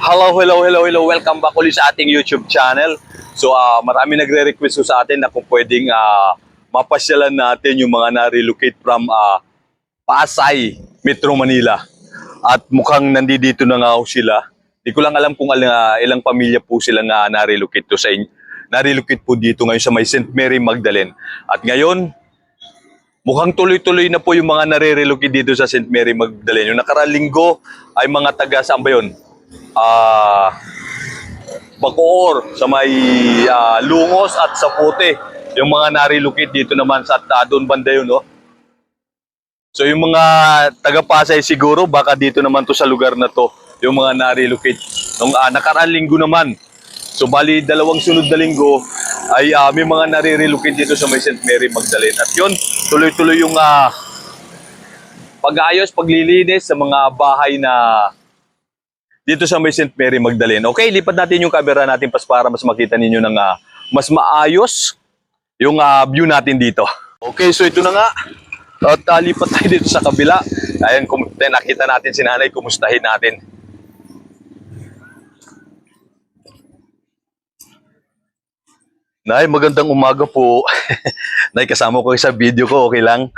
Hello, hello, hello, hello. Welcome back ulit sa ating YouTube channel. So, ah marami nagre-request sa atin na kung pwedeng ah, mapasyalan natin yung mga na-relocate from ah, Pasay, Metro Manila. At mukhang nandito na nga sila. Di ko lang alam kung ah, ilang pamilya po sila na na-relocate to sa inyo. Na-relocate po dito ngayon sa may St. Mary Magdalene. At ngayon, Mukhang tuloy-tuloy na po yung mga nare-relocate dito sa St. Mary Magdalene. Yung nakaraang linggo ay mga taga saan ba yun? Ah, Bacoor, sa may ah, Lungos at Sapote. Yung mga nare-relocate dito naman sa uh, doon banda yun, no? So yung mga taga Pasay siguro, baka dito naman to sa lugar na to, yung mga nare-relocate. Nung ah, nakaraang linggo naman, So bali dalawang sunod na linggo ay ah, may mga nare-relocate dito sa may St. Mary Magdalene. At yun, tuloy-tuloy yung ah, pag-ayos, paglilinis sa mga bahay na dito sa may St. Mary Magdalene. Okay, lipat natin yung camera natin pas para mas makita ninyo ng ah, mas maayos yung ah, view natin dito. Okay, so ito na nga. At ah, lipat tayo dito sa kabila. Ayan, kum- nakita natin si nanay, kumustahin natin. Nay, magandang umaga po. nay, kasama ko sa video ko, okay lang?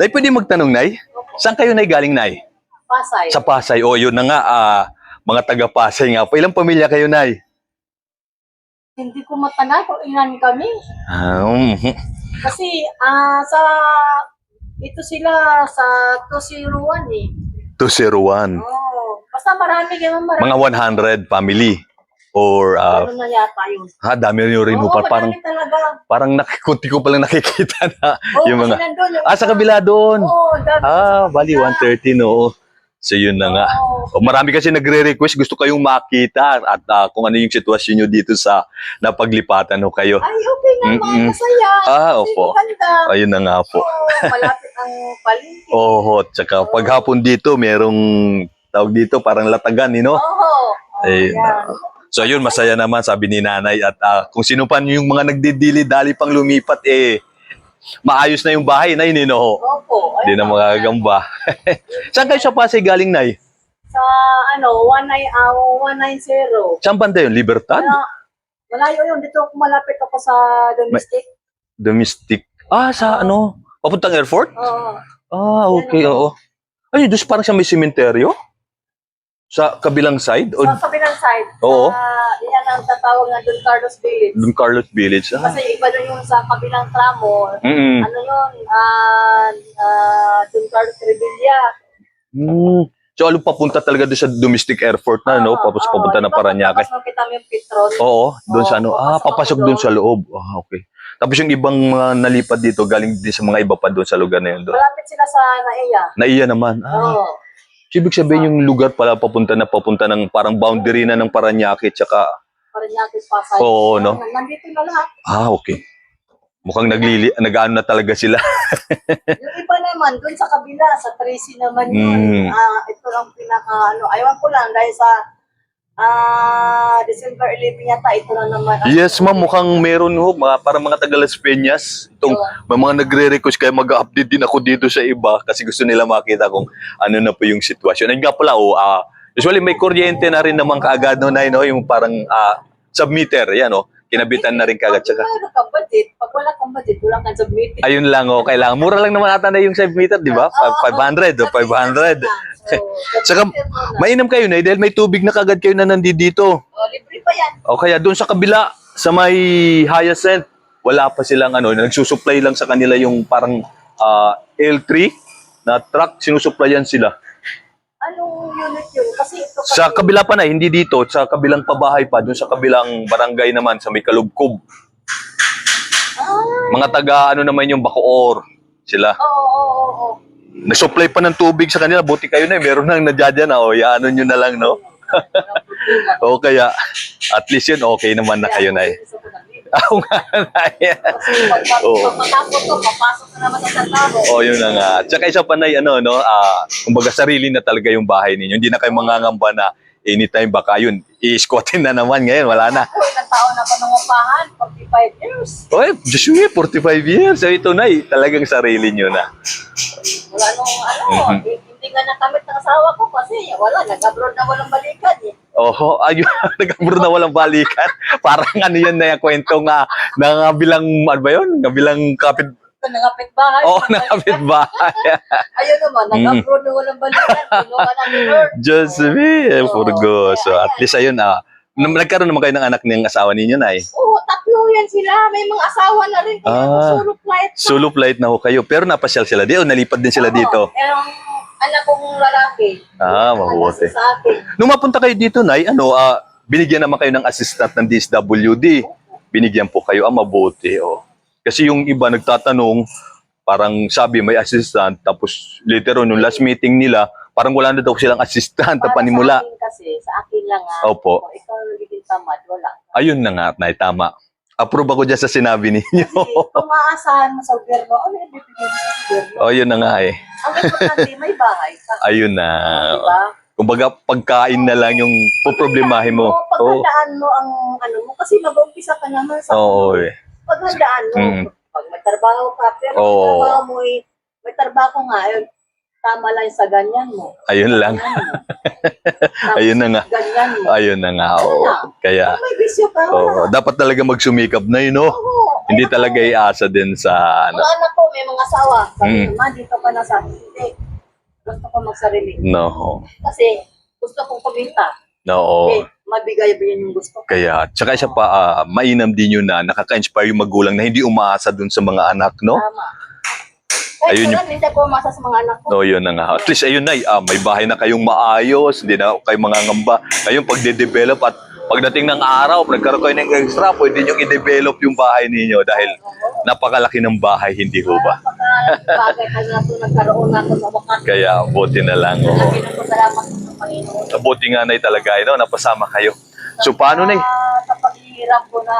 Nay, pwede magtanong, Nay? Saan kayo, Nay, galing, Nay? Pasay. Sa Pasay. O, yun na nga, ah, mga taga-Pasay nga po. Ilang pamilya kayo, Nay? Hindi ko matanda kung ilan kami. Ah, mhm. Kasi ah sa ito sila sa 201 eh. 201. Oh, basta marami kayo marami. Mga 100 family. Or, ah, ano na yata yun. ha, dami rin mo. Oo, pa- parang, talaga. parang nakikunti ko palang nakikita na Oo, yung mga... nandun yung Ah, sa kabila doon. Oo, dami Ah, bali, kabila. 130, no? So, yun na nga. O, marami kasi nagre-request, gusto kayong makita at ah, kung ano yung sitwasyon nyo dito sa napaglipatan no kayo. Ay, okay naman. Masaya. Ah, opo. Ayun na nga po. Oo, malapit ang palengke. Oo, tsaka paghapon dito, merong tawag dito, parang latagan, you know? Oo. Ayun na. So ayun, masaya naman sabi ni nanay at ah, kung sino pa yung mga nagdidili-dali pang lumipat eh, maayos na yung bahay na yun, no? Opo. Hindi na magagamba. Saan kayo sa Pasay galing, Nay? Sa ano, 19, ah, 190. Saan banda yun? Libertad? Wala, malayo yun. Dito ako malapit ako sa domestic. Domestic? Ah, sa ano? Papuntang airport? Oo. Ah, okay, oo. Ay, doon parang siya may sementeryo? Sa kabilang side? O Sa kabilang side. Oo. Sa, yan ang tatawag nga doon Carlos Village. doon Carlos Village? Ah. Kasi iba doon yung sa kabilang tramo. Mm Ano yun? Ah, ah, doon Carlos Revilla. mm. So, ano papunta talaga doon sa domestic airport na, no? Tapos papunta na Paranaque. Tapos makita mo yung Petron. Oo, doon sa ano. Ah, papasok doon sa loob. Ah, okay. Tapos yung ibang mga nalipad dito, galing din sa mga iba pa doon sa lugar na yun. Doon. Malapit sila sa Naiya. Naiya naman. Ah, Oo. Ibig sabihin yung lugar pala papunta na papunta ng parang boundary na ng Paranaque tsaka Paranaque, Pasay. Oo, no? Nandito na lahat. ah okay. Mukhang naglili nag-ano na talaga sila. Yung iba naman, doon sa kabila, sa Tracy naman yun. Mm. Ah, ito lang pinaka, ano, ayaw ko lang dahil sa ah December 11 yata, ito na naman. yes, ma'am, mukhang meron ho, mga para mga taga Las Peñas. Itong may mga nagre-request kaya mag-update din ako dito sa iba kasi gusto nila makita kung ano na po yung sitwasyon. Ayun nga pala, oh, ah, usually may kuryente na rin naman kaagad no, na, no, yung parang ah, submeter, yan oh, kinabitan na rin kaagad. Pag Tsaka, meron kang budget, pag wala kang budget, wala kang submit. ayun lang, oh, kailangan. Mura lang naman ata na yung submeter, di ba? Oo, Five- 500 o 500. Saka, mainam kayo na, dahil may tubig na kagad kayo na nandito. oh, libre pa yan. O kaya doon sa kabila, sa may Hyacinth, wala pa silang ano, nagsusupply lang sa kanila yung parang ah, L3 na truck, sinusupplyan sila. Anong unit yun? Kasi ito kasi, Sa kabila pa na, hindi dito, sa kabilang pabahay pa, doon sa kabilang barangay naman, sa may Kalubkob. Ah, Mga taga, ano naman yung Bacoor, sila. oo, oo, oo, oo. Nasupply pa ng tubig sa kanila, buti kayo na, eh, meron nang nadyan na, o, yaano nyo na lang, no? O kaya, at least yun, okay naman na kayo na eh. Yun. Ako nga na Oo. pag matapos ko, papasok na naman sa trabaho. Oh, yun na nga. Tsaka isa pa na ano, no, ah, kumbaga sarili na talaga yung bahay ninyo. Hindi na kayo mangangamba na anytime baka yun, i-squatin na naman ngayon, wala na. Ako, ilang taon na ako nangupahan, 45 years. Oy, Diyos mo, 45 years. So ito na, eh, talagang sarili nyo na. Wala nung ano, Mhm. hindi nga nakamit ng asawa ko kasi wala, nag-abroad na walang balikan eh. Oho, ayun, nag-abroad na walang balikan. Parang ano yan na yung kwento nga, na bilang, ano ba yun? Nga bilang kapit, Nangapit bahay. oh, na kapit bahay. Ayun naman, Mm. nag-abroad na walang balikan. Tulungan namin, Lord. Diyos me, Oo, Furgo. So kaya at ayan. least ayun, ah, nung nagkaroon naman kayo ng anak ng asawa ninyo, Nay. Oo, tatlo yan sila. May mga asawa na rin. Kaya Ah. solo flight na. Solo flight na ho kayo, pero napasyal sila di o nalipad din sila Oo, dito. eh, ang anak kong lalaki. Ah, Alas mabuti. sa akin. Nung mapunta kayo dito, Nay, ano, ah, binigyan naman kayo ng assistant ng DSWD. Binigyan po kayo, ah, mabuti. Oh. Kasi yung iba nagtatanong, parang sabi may assistant, tapos later on, yung last meeting nila, parang wala na daw silang assistant na Para panimula. Sa akin kasi, sa akin lang ah. Opo. Kung ikaw nagiging tamad, wala. Ayun na nga, Nay, tama. Approve ako dyan sa sinabi ninyo. Kasi kung maaasahan mo sa gobyerno, ano yung bibigyan mo sa gobyerno? oh, yun na nga eh. Ang importante, may bahay ka. Ayun na. Diba? Kumbaga, pagkain na lang yung poproblemahin mo. Oo. Paghandaan mo ang ano mo, kasi mag-umpisa ka naman sa Oo, eh. paghandaan mo. Mm. Pag may trabaho ka, pero Oo. may trabaho mo eh, may trabaho nga, yun, tama lang sa ganyan mo. Ayun lang. Ayun na nga. Ganyan mo. Ayun na nga. oo. Kaya, may bisyo ka, oo, wala. dapat talaga magsumikap na yun, no? Oo. Hindi talaga iasa din sa, ano. Mga anak ko, may mga asawa. Sabi Mm. naman, dito ka na sa hindi. Gusto ko magsarili. No. Kasi gusto kong kumita. No. Eh, mabigay ba yun yung gusto ko? Kaya, tsaka isa pa, ah, mainam din yun na nakaka-inspire yung magulang na hindi umaasa dun sa mga anak, no? Tama. Ayun Ayun hindi ako umasa sa mga anak ko. No, yun na nga. At least, ayun na, ah, may bahay na kayong maayos, hindi na kayo mga ngamba. Ngayon, pag de-develop at pagdating ng araw, nagkaroon kayo ng extra, pwede nyo i-develop yung bahay ninyo dahil napakalaki ng bahay, hindi ho ba? Bagay ka na ito, nagkaroon na ako sa wakas. Kaya, buti na lang. oo. Ko salamat sa Panginoon. Buti nga na talaga, no? napasama kayo. So, paano na Ah, sa paghihirap ko na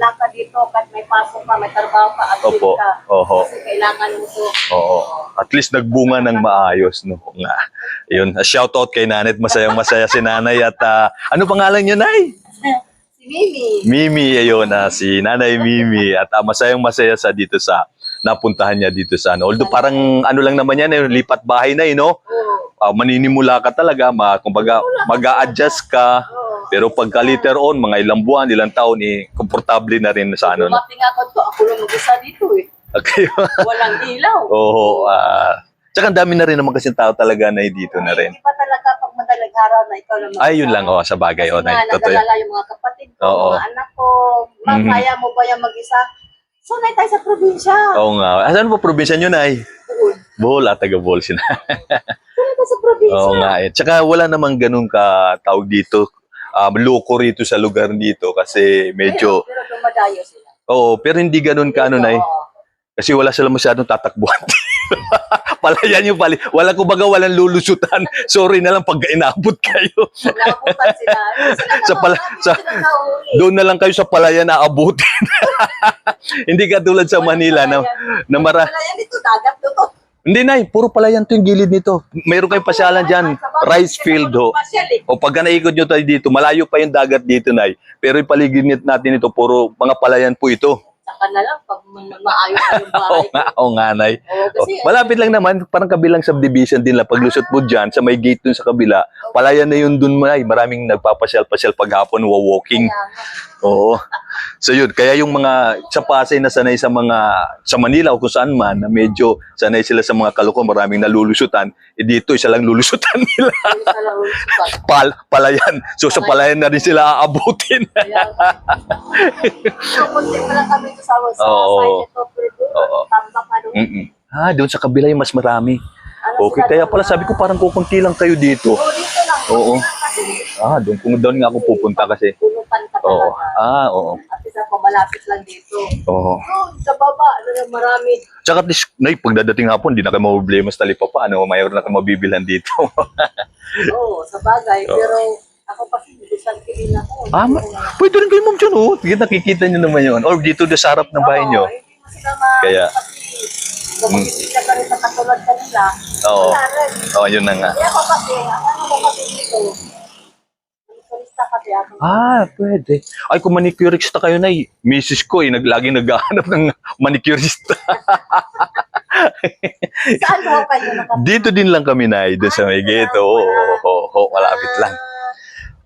lakad dito, kahit may pasok ka, may trabaho ka, active Opo. ka. Oho. Kasi kailangan mo to. Oo. At least nagbunga ng maayos, no? Nga. Ayun, shout out kay Nanay at masayang masaya si Nanay at ah, ano pangalan niyo, Nay? si Mimi. Mimi, ayun, ah, si Nanay Mimi at ah, masayang masaya sa dito sa napuntahan niya dito sa ano. Although parang ano lang naman yan, eh, lipat bahay na, eh, no? Oo. Ah, maninimula ka talaga, ma, kumbaga mag-a-adjust ka. Oo. Pero pagka later on, mga ilang buwan, ilang taon, eh, komportable na rin sa ano. no? Dumating ako to, ako lang mag-isa dito eh. Okay. Walang ilaw. Oo. ah tsaka ang dami na rin naman kasi tao talaga na dito na rin. Hindi pa talaga pag madaling araw na ikaw lang Ay, yun lang, oh, sa bagay. Oh, na, totoo. nag-alala yung mga kapatid ko, Oo. mga anak ko. Ma, Mhm. kaya mo ba yan mag-isa? Sanay tayo sa probinsya. Oo nga. Asan po probinsya nyo, Nay? Doon. Bohol, at taga Bohol sila. Sanay tayo sa probinsya. Oo nga. Eh. Tsaka wala namang ganun ka tawag dito. Um, loko rito sa lugar dito kasi medyo, Pero, pero dumadayo sila. oo, pero hindi ganun ka ano, Nay. Oo. Kasi wala sila masyadong tatakbuhan. Palayan yung pali. Wala ko baga walang lulusutan. Sorry na lang pag inabot kayo. Nakabutan sila. Sila Sa pala- sa-. Doon na lang kayo sa palayan na abutin. hindi ka tulad sa Manila na, na mara, Wala yan dito, dagat dito. Hindi na, puro palayan to yung gilid nito. Mayroon kayong pasyalan dyan, rice field ho. O pagka naikot nyo tayo dito, malayo pa yung dagat dito, Nay. Pero yung paligid natin ito, puro mga palayan po ito. Saka na lang, pag ma- maayos na yung Oo bahay. nga, oo nga, Nay. Oo, kasi, O, malapit lang naman, parang kabilang subdivision din lang. Paglusot mo dyan, sa may gate dun sa kabila, palayan na yun dun, Nay. Maraming nagpapasyal-pasyal paghapon, walking. Nga. Oo. So yun, kaya yung mga sa Pasay na sanay sa mga, sa Manila o kung saan man, na medyo sanay sila sa mga kaloko, maraming nalulusutan, eh dito isa lang lulusutan nila. Pal, palayan. So sa palayan na rin sila aabutin. Kaya pa kami sa Oo. pero doon, Oo. tambak doon. Mm-mm. Ah, doon sa kabila yung mas marami. Ano Okay, sila kaya doon, pala sabi ko parang kukunti lang kayo dito. Oo, dito lang. Oo. Kasi, Ah, doon kung doon nga ako pupunta kasi. punutan ka Oo. talaga. Ah, oo. At isa pa, malapit lang dito. Oo. Doon, sa baba, ano na marami. Tsaka at least, nay, pagdadating hapon, hindi na kayo maproblema sa talipapa. Ano, mayroon na kayo mabibilhan dito. Oo, sa bagay. Pero, ako kasi, bisan din ako. Ah, ma- pwede rin kayo ma'am dyan, oh. Sige, nakikita nyo naman yun. Or dito doon sa harap ng bahay nyo. Hindi mo sila ma- Kaya- kasi, kung makikita ka rin sa katulad kanila, Oo. wala rin. Oh, yun na nga. Kaya ako kasi, ang ano ko kasi dito, ang turista kasi ako. Ah, pwede. Ay, kung manicurista kayo na, misis ko eh, naglaging naghahanap ng manicurista. Saan ho kayo dito din lang kami na, doon sa may gate. Oo, oo, oo, oo, malapit lang.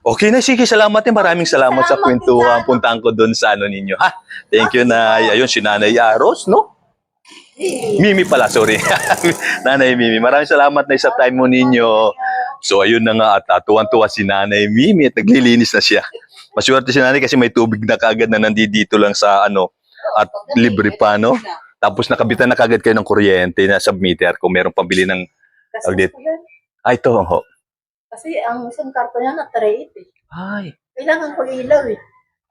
Okay na, sige, salamat eh. Maraming salamat, sa Salamat, kwentuhan. Tita. Puntahan ko doon sa ano ninyo. Ha? Thank you, Nay. Ayun, si Nanay Aros, no? Mimi pala, sorry. Nanay Mimi. Maraming salamat na sa time mo ninyo. So, ayun na nga. At uh, tuwan-tuwa si Nanay Mimi at naglilinis na siya. Maswerte si Nanay kasi may tubig na kagad na nandito lang sa ano. At libre pa, no? Tapos nakabitan na kagad kayo ng kuryente na submeter kung meron pambili ng... Ay, ito. Ho. Kasi ang isang karton niya na 3 eh. Ay. Kailangan ko ilaw eh.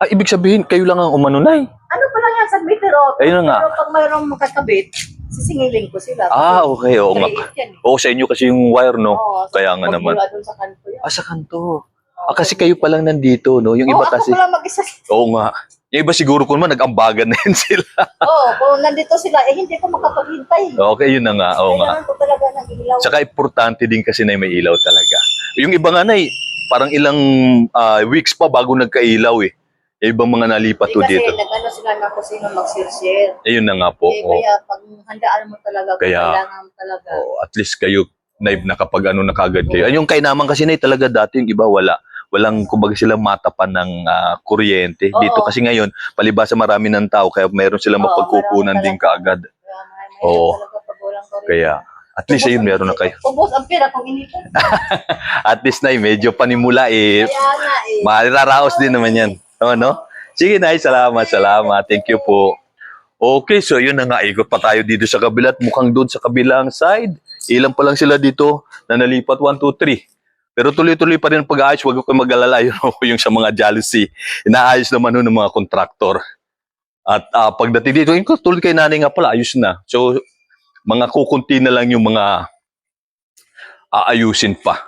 Ah, ibig sabihin, kayo lang ang umano, Nay. Ano pa lang yan sa meter oh. Ayun na nga. Pero pag mayroong makakabit, sisingilin ko sila. Ah, okay. Oo nga. 3 yan eh. Oo, sa inyo kasi yung wire, no? Oo, Kaya nga naman. dun sa kanto yan. Ah, sa kanto. Ah, kasi kayo pa lang nandito, no? Yung iba Oo, kasi... ako pala mag-isa. Oo nga. Yung iba siguro kung naman, nag-ambagan na yun sila. Oo, kung nandito sila, eh hindi ko makapaghintay. Okay, yun na nga. Oo nga. Kailangan ko talaga ng ilaw. Tsaka importante din kasi na may ilaw talaga. Yung iba nga na parang ilang ah, weeks pa bago nagkailaw eh. Yung ibang mga nalipat Eh, to kasi dito. nag-ano sila na kung sino mag-share-share. Ayun na nga po. Eh, oo. kaya pag handaan mo talaga, kung Kaya- kailangan mo talaga. Oo, at least kayo naib na kapag ano na kagad kayo. Ay, yung kay naman kasi na talaga dati yung iba wala. Walang kumbaga sila matapan ng ah, kuryente. Oo. Dito kasi ngayon, palibasa marami ng tao kaya meron silang Oo, mapagkukunan marami din talaga. kaagad. Kaya Oo. talaga pag walang kuryente. Kaya at least ayun meron na kayo. Ubos ang pera kung. At least na medyo panimula eh. Kaya nga eh. Mararaos din naman yan. Oo, no? Sige, Nay. Salamat, salamat. Thank you po. Okay, so yun na nga. Ikot pa tayo dito sa kabila at mukhang doon sa kabilang side. Ilan pa lang sila dito na nalipat. 1, 2, 3. Pero tuloy-tuloy pa rin pag-aayos. Huwag ko mag-alala yun, yung sa mga jealousy. Inaayos naman nun ng mga kontraktor. At ah, pagdating dito, yung tulad kay nanay nga pala, ayos na. So, mga kukunti na lang yung mga aayusin pa.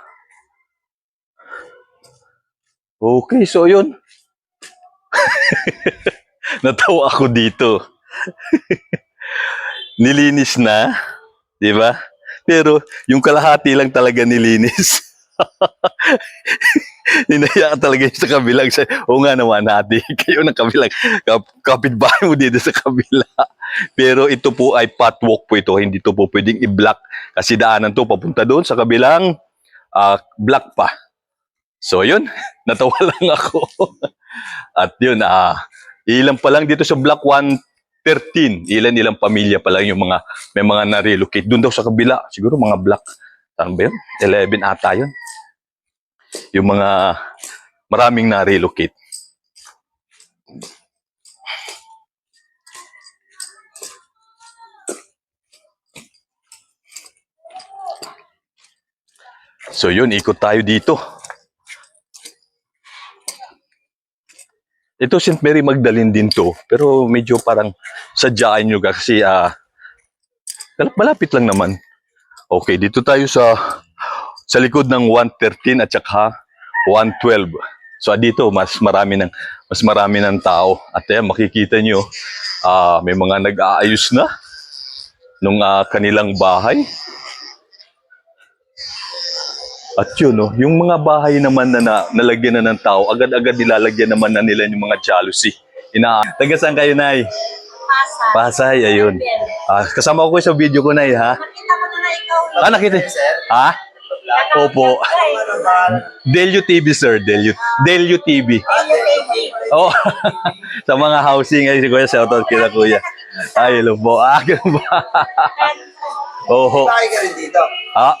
Okay, so yun. Natawa ako dito. nilinis na, di ba? Pero yung kalahati lang talaga nilinis. Hinayaan talaga yung sa kabilang. Sa, Oo nga naman, hati kayo ng kabilang. Kap, kapitbahay mo dito sa kabila. Pero ito po ay patwalk po ito. Hindi to po pwedeng i-block. Kasi daanan to papunta doon sa kabilang ah, block pa. So yun, natawa lang ako. At yun, ah, ilan pa lang dito sa block 113. Ilan ilang pamilya pa lang yung mga may mga na-relocate. Doon daw sa kabila, siguro mga block. Saan ba yun? 11 ata yun. Yung mga maraming na-relocate. So yun, ikot tayo dito. Ito St. Mary Magdalene din to, pero medyo parang sadyaan nyo kasi ah malapit lang naman. Okay, dito tayo sa sa likod ng 113 at saka 112. So ah, dito mas marami ng mas marami ng tao at ayan, makikita nyo ah may mga nag-aayos na nung ah, kanilang bahay. At yun, no, yung mga bahay naman na, na nalagyan na ng tao, agad-agad nilalagyan naman na nila yung mga jealousy. Ina Taga saan kayo, Nay? Pasa. Pasay, ayun. Ah, kasama ko sa video ko, Nay, ha? Nakita ko na na ikaw. Ah, nakita. Ha? Opo. Delio TV, sir. Delio, Delio TV. Oh, sa mga housing, ay si Kuya, shoutout kita, Kuya. Ay, hello po. Ah, ba? Oho. Bakit ka rin dito? Ah,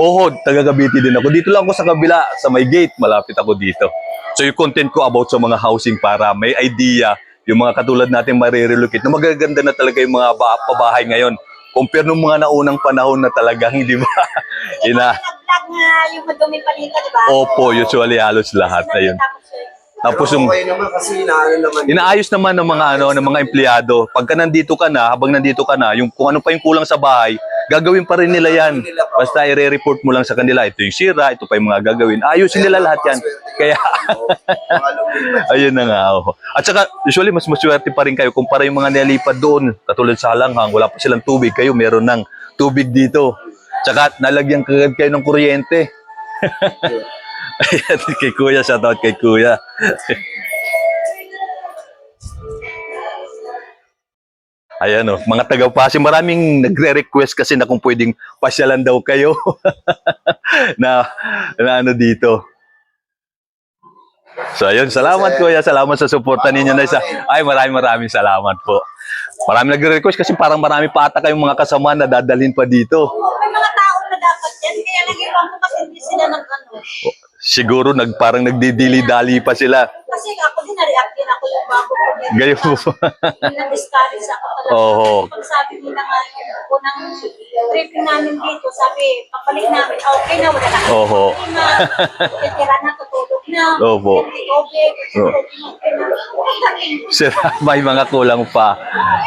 oho, taga Cavite din ako. Dito lang ako sa kabila, sa may gate, malapit ako dito. So yung content ko about sa mga housing para may idea, yung mga katulad natin marirelocate, na magaganda na talaga yung mga ba- pabahay ngayon. Compare nung mga naunang panahon na talagang, di ba? Ina, yung madumi pa dito, di ba? opo, usually halos lahat na yun. Tapos Pero yung okay naman kasi inaano naman. inaayos naman ng mga ano ng mga empleyado. Pagka nandito ka na, habang nandito ka na, yung kung ano pa yung kulang sa bahay, gagawin pa rin nila yan. Basta i-report mo lang sa kanila, ito yung sira, ito pa yung mga gagawin. Ayusin nila lahat yan. Kaya ayun na nga. oh. At saka usually mas maswerte pa rin kayo kumpara yung mga nilipad doon. Katulad sa Halanghang, wala pa silang tubig, kayo meron ng tubig dito. Tsaka nalagyan kagad kayo ng kuryente. Ayan, kay Kuya, shoutout kay Kuya. Ayan o, mga taga-Pasig, maraming nagre-request kasi na kung pwedeng pasyalan daw kayo na, na ano dito. So ayun, salamat kuya, salamat sa suporta ninyo na isa. Ay, maraming maraming salamat po. Marami nagre-request kasi parang marami pa ata kayong mga kasama na dadalhin pa dito. May mga tao na dapat yan, kaya nag-iwan ko kasi hindi sila nag ano. Siguro nag parang nagdidili-dali pa sila. Kasi ako din, na-react din ako yung bago ko. Gayo po. Na-discourage ako talaga. Oo. Pag sabi nila nga yung unang tripping namin dito, sabi, pagbalik namin, ah, okay na, wala na. Oo. Okay na, titira na, tutulog na. Opo. Okay na. Sir, may mga kulang pa.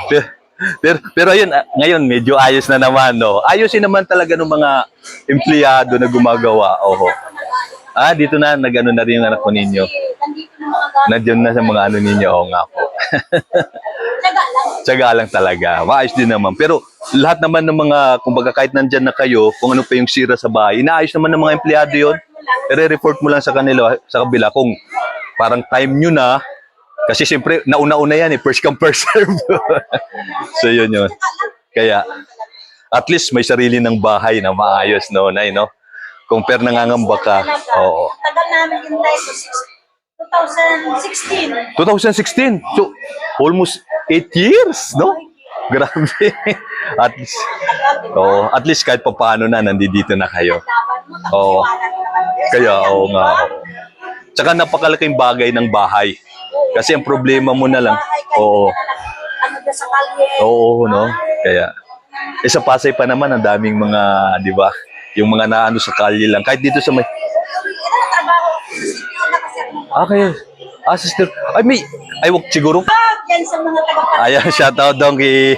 Pero, pero, pero ayun, ah, ngayon medyo ayos na naman, no? Ayusin naman talaga ng mga empleyado na gumagawa. Oho. Ah, dito na, nagano na rin yung anak ko ninyo. Nandiyan na sa mga ano ninyo. Oo nga po. Tsaga lang. Tsaga lang talaga. Maayos din naman. Pero lahat naman ng mga, kumbaga kahit nandyan na kayo, kung ano pa yung sira sa bahay, inaayos naman ng mga empleyado yon. I-report mo lang sa kanila, sa kabila, kung parang time nyo na, kasi siyempre, nauna-una yan eh, first come, first serve. so yun yun. Kaya, at least may sarili ng bahay na maayos, no, Nay, no? Compare nangangamba ka. Oo. Tagal namin yung life to 2016. 2016. So, almost 8 years, no? Grabe. At least, oh, at least kahit pa paano na, nandito na kayo. Oo. Eh, Kaya, oo di nga. oo. Tsaka napakalaking bagay ng bahay. Kasi ang problema mo na lang. Oo. Ano. Oo, no? Kaya, eh sa Pasay pa naman, ang daming mga, di ba? Yung mga naano sa kalye lang. Kahit dito sa may, ah, kayo, ah, sister, ay, may, ay, wag, siguro, yan sa mga taga ayan, shoutout, Donkey.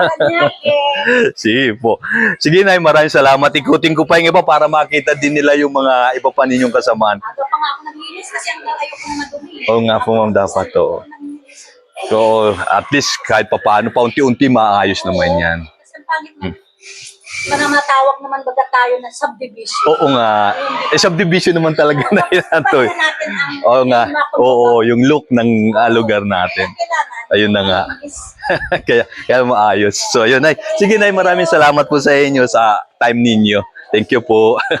Paranaque. Sige po. Sige, Nay, maraming salamat. Ikutin ko pa yung iba para makita din nila yung mga iba pa ninyong kasamaan. Ako ako naglinis kasi ang ayoko. Oo nga po, ma'am, dapat to. So, at least kahit pa paano, paunti-unti maayos naman yan. Kasi ang pangit Mga matawag naman baga tayo na subdivision. Oo nga. Eh, subdivision naman talaga na yan to. eh. Natin ang Oo nga. Oo, yung look ng ah, lugar natin. Kailangan. Ayun na nga. is kaya, kaya maayos. So, ayun, Nay. Sige, Nay, maraming salamat po sa inyo sa time ninyo. Thank you po.